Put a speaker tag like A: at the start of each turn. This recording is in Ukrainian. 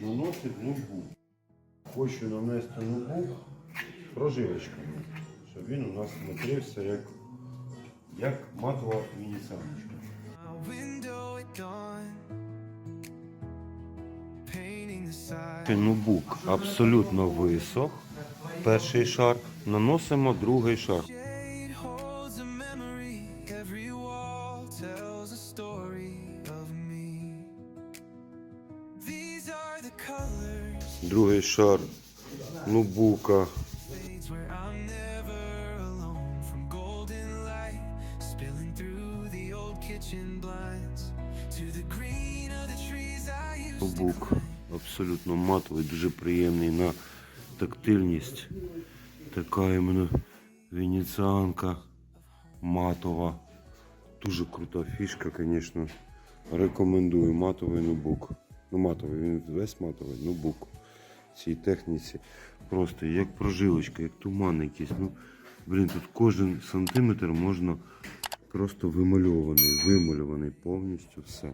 A: Наносить нубу. Хочу нанести нубу прожилочками, щоб він у нас смотрився як, як матова. Нубук абсолютно висох. Перший шар. Наносимо другий шар.
B: I used to
A: Нубук абсолютно матовий, дуже приємний на тактильність. Така іменно венеціанка матова. Дуже крута фішка, звісно. Рекомендую матовий нубук. Ну, матовий, він весь матовий, нубук. В цій техніці. Просто як прожилочка, як туман якийсь. Ну, блін, тут кожен сантиметр можна просто вимальований, вимальований повністю все.